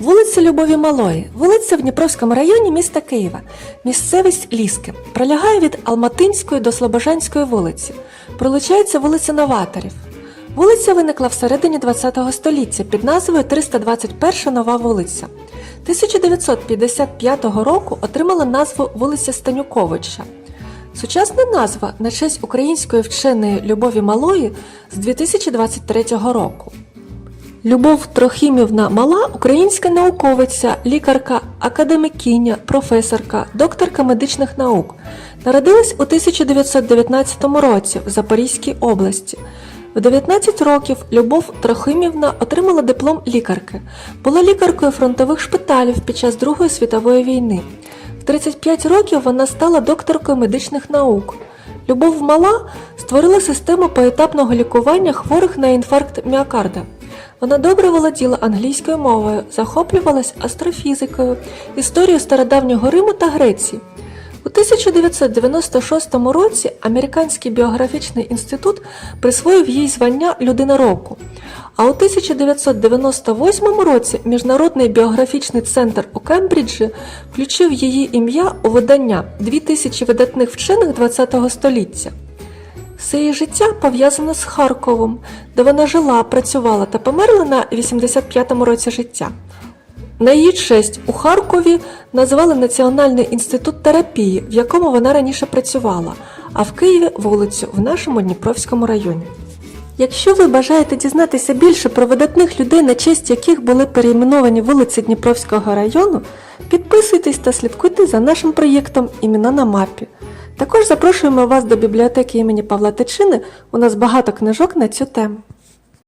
Вулиця Любові Малої, вулиця в Дніпровському районі міста Києва. Місцевість Ліски. Пролягає від Алматинської до Слобожанської вулиці. Пролучається вулиця Новаторів. Вулиця виникла всередині ХХ століття під назвою 321 Нова вулиця. 1955 року отримала назву вулиця Станюковича. Сучасна назва на честь української вченої Любові Малої з 2023 року. Любов Трохімівна Мала українська науковиця, лікарка, академикиня, професорка, докторка медичних наук. Народилась у 1919 році в Запорізькій області. В 19 років Любов Трохимівна отримала диплом лікарки. Була лікаркою фронтових шпиталів під час Другої світової війни. В 35 років вона стала докторкою медичних наук. Любов Мала створила систему поетапного лікування хворих на інфаркт міокарда. Вона добре володіла англійською мовою, захоплювалась астрофізикою, історією стародавнього Риму та Греції. У 1996 році Американський біографічний інститут присвоїв їй звання Людина року. А у 1998 році Міжнародний біографічний центр у Кембриджі включив її ім'я у видання 2000 видатних вчених ХХ століття. Все її життя пов'язане з Харковом, де вона жила, працювала та померла на 85-му році життя. На її честь у Харкові назвали Національний інститут терапії, в якому вона раніше працювала, а в Києві вулицю в нашому Дніпровському районі. Якщо ви бажаєте дізнатися більше про видатних людей, на честь яких були перейменовані вулиці Дніпровського району, підписуйтесь та слідкуйте за нашим проєктом Імена на мапі. Також запрошуємо вас до бібліотеки імені Павла Тичини. У нас багато книжок на цю тему.